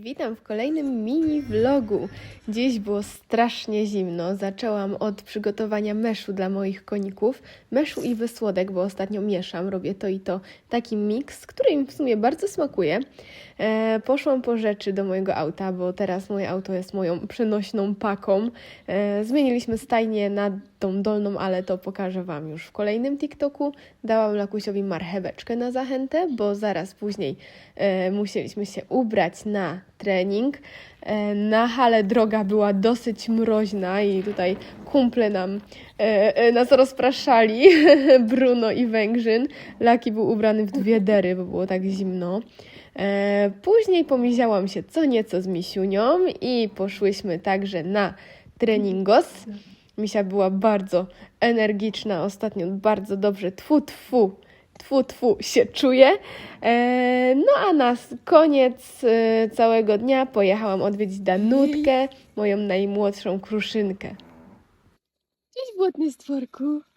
Witam w kolejnym mini vlogu. Dziś było strasznie zimno. Zaczęłam od przygotowania meszu dla moich koników. Meszu i wysłodek, bo ostatnio mieszam, robię to i to. Taki miks, który mi w sumie bardzo smakuje. E, poszłam po rzeczy do mojego auta, bo teraz moje auto jest moją przenośną paką. E, zmieniliśmy stajnię na tą dolną, ale to pokażę Wam już w kolejnym TikToku. Dałam Lakusiowi marcheweczkę na zachętę, bo zaraz później e, musieliśmy się ubrać na trening. E, na hale droga była dosyć mroźna i tutaj kumple nam e, e, nas rozpraszali, Bruno i Węgrzyn. Laki był ubrany w dwie dery, bo było tak zimno. Później pomiziałam się co nieco z Misiunią i poszłyśmy także na treningos. Misia była bardzo energiczna ostatnio, bardzo dobrze, tfu, tfu, tfu, tfu się czuje. E, no a na koniec e, całego dnia pojechałam odwiedzić Danutkę, moją najmłodszą kruszynkę. Cześć, błotny stworku.